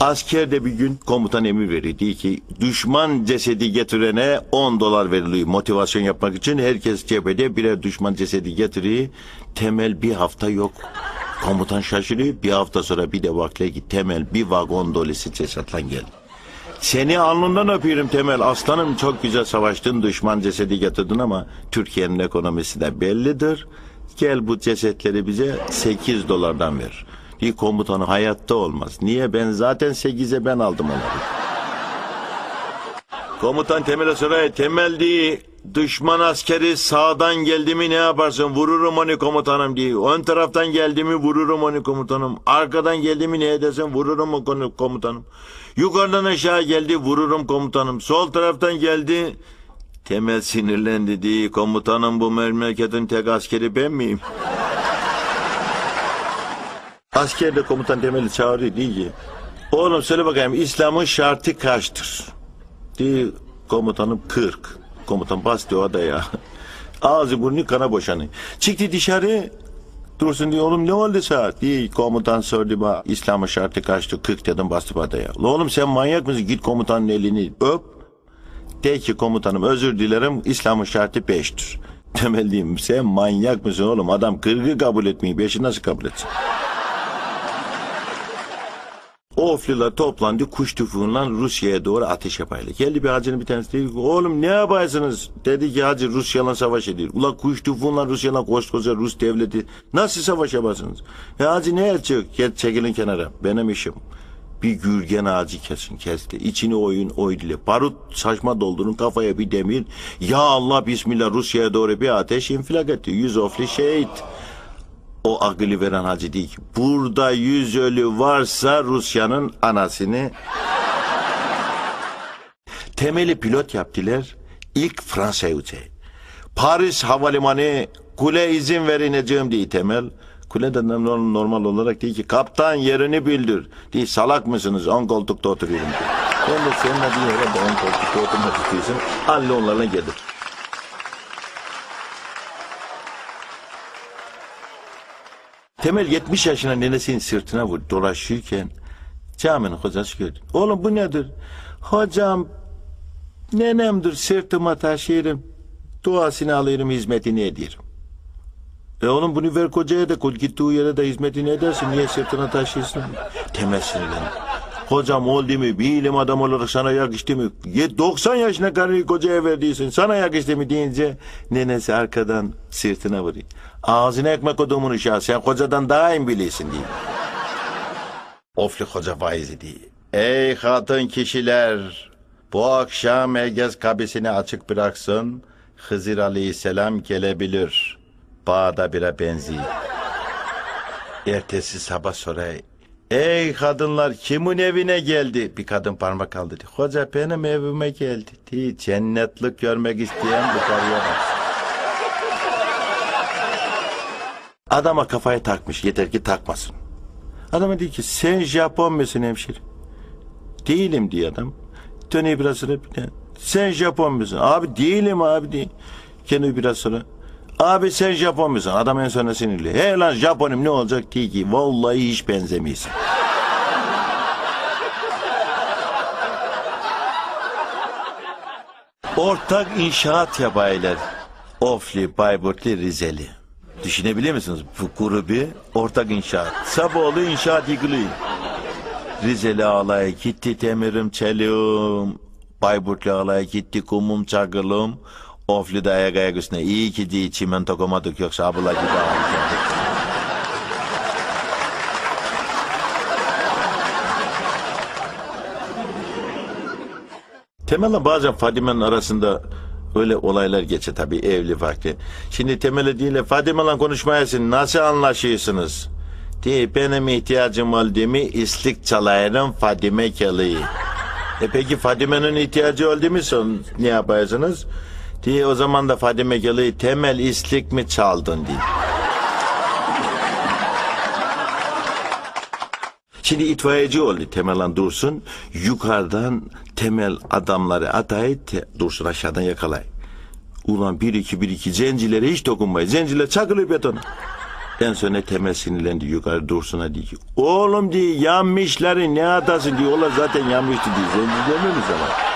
Asker de bir gün komutan emir. Diyor ki düşman cesedi getirene 10 dolar veriliyor. Motivasyon yapmak için herkes cephede birer düşman cesedi getiriyor. Temel bir hafta yok. Komutan şaşırıyor. Bir hafta sonra bir de bakıyor ki Temel bir vagon dolusu cesetla geldi. Seni alnından öpüyorum Temel. Aslanım çok güzel savaştın, düşman cesedi getirdin ama Türkiye'nin ekonomisi de bellidir. Gel bu cesetleri bize 8 dolardan ver. Bir komutanı hayatta olmaz. Niye? Ben zaten 8'e ben aldım onları. Komutan Temel'e soruyor. Temel diye düşman askeri sağdan geldi mi ne yaparsın? Vururum onu komutanım diye. Ön taraftan geldi mi vururum onu komutanım. Arkadan geldi mi ne edersin? Vururum o konu- komutanım. Yukarıdan aşağı geldi vururum komutanım. Sol taraftan geldi. Temel sinirlendi diye. Komutanım bu memleketin tek askeri ben miyim? Asker de komutan Temel'i çağırıyor diye ki. Oğlum söyle bakayım İslam'ın şartı kaçtır? Diye komutanım 40. Komutan bastı o da ya. Ağzı burnu kana boşanıyor. Çıktı dışarı. Dursun diyor oğlum ne oldu saat? Diye komutan sordu bana İslam'ın şartı kaçtı? 40 dedim bastı adaya. La oğlum sen manyak mısın? Git komutanın elini öp. De ki komutanım özür dilerim İslam'ın şartı 5'tir. Temel diyeyim sen manyak mısın oğlum? Adam 40'ı kabul etmiyor. 5'i nasıl kabul etsin? Ofliler toplandı kuş tüfeğiyle Rusya'ya doğru ateş yapayla. Geldi bir hacının bir tanesi dedi ki oğlum ne yaparsınız? Dedi ki hacı Rusya'yla savaş ediyor. Ula kuş tüfeğiyle Rusya'la koskoca Rus devleti nasıl savaş yaparsınız? Ya hacı ne yapacak? Gel çekilin kenara benim işim. Bir gürgen ağacı kesin kesti. İçini oyun oydile. Barut saçma doldurun kafaya bir demir. Ya Allah bismillah Rusya'ya doğru bir ateş infilak etti. Yüz ofli şehit. O akıllı veren hacı değil. Burada yüz ölü varsa Rusya'nın anasını... Temeli pilot yaptılar. İlk Fransa'ya uçağı. Paris havalimanı kule izin verineceğim diye temel. Kule de normal, olarak değil ki kaptan yerini bildir. Diye salak mısınız? On koltukta oturuyorum. Ben de seninle bir yere de on koltukta oturmak istiyorsun. Halle onlarla gelir. Temel 70 yaşına nenesinin sırtına vurdu dolaşırken caminin hocası gördü. Oğlum bu nedir? Hocam nenemdir sırtıma taşırım. Duasını alırım hizmetini ederim. E oğlum bunu ver kocaya da gittiği yere de hizmetini edersin. Niye sırtına taşıyorsun? Temel sinirlendi. Hocam oldu mu? Bir ilim adam olarak sana yakıştı mı? Ye- 90 yaşına karıyı kocaya verdiysin. Sana yakıştı mı deyince nenesi arkadan sırtına vuruyor. Ağzına ekmek odumun uşağı. Sen kocadan daha iyi biliyorsun diye. Ofli hoca vaizi diye. Ey hatun kişiler! Bu akşam herkes kabisini açık bıraksın. Hızır aleyhisselam gelebilir. Bağda bire benziyor. Ertesi sabah sonra Ey kadınlar kimin evine geldi? Bir kadın parmak kaldı. Hoca benim evime geldi. Diye cennetlik görmek isteyen bu karıya bak. Adama kafayı takmış yeter ki takmasın. Adama diyor ki sen Japon musun hemşire? Değilim diyor adam. Dönüyor biraz sonra sen Japon musun? Abi değilim abi diye. Kendi biraz sonra Abi sen Japon musun? Adam en sonunda sinirli. He lan Japonum ne olacak diye ki vallahi hiç benzemiyorsun. Ortak inşaat yabaylar. Ofli, Bayburtlu, Rizeli. Düşünebiliyor musunuz? Bu grubu ortak inşaat. Saboğlu inşaat yıkılıyor. Rizeli ağlaya gitti temirim çeliğim. Bayburtlu ağlaya gitti kumum çakılım. Ofli de ayak üstüne. İyi ki değil çimento komadık yoksa abla gibi ağlayacaktık. Temel'le bazen Fadime'nin arasında öyle olaylar geçe tabii evli farklı. Şimdi Temel'e değil Fadime'le konuşmayasın nasıl anlaşıyorsunuz? Diye benim ihtiyacım oldu mu islik çalayırım Fadime Keli'yi. E peki Fadime'nin ihtiyacı oldu mu son ne yaparsınız? Diye o zaman da Fadime Keli'yi temel islik mi çaldın diye. Şimdi itfaiyeci oldu Temel'an Dursun. Yukarıdan Temel adamları atayı te, Dursun aşağıdan yakalay. Ulan bir iki bir iki zencilere hiç dokunmayın. Zenciler çakılıyor betona. En sonra Temel sinirlendi yukarı Dursun'a diyor ki oğlum diye yanmışları ne adası diyor. Onlar zaten yanmıştı diyor. Sen demiyor musun ama?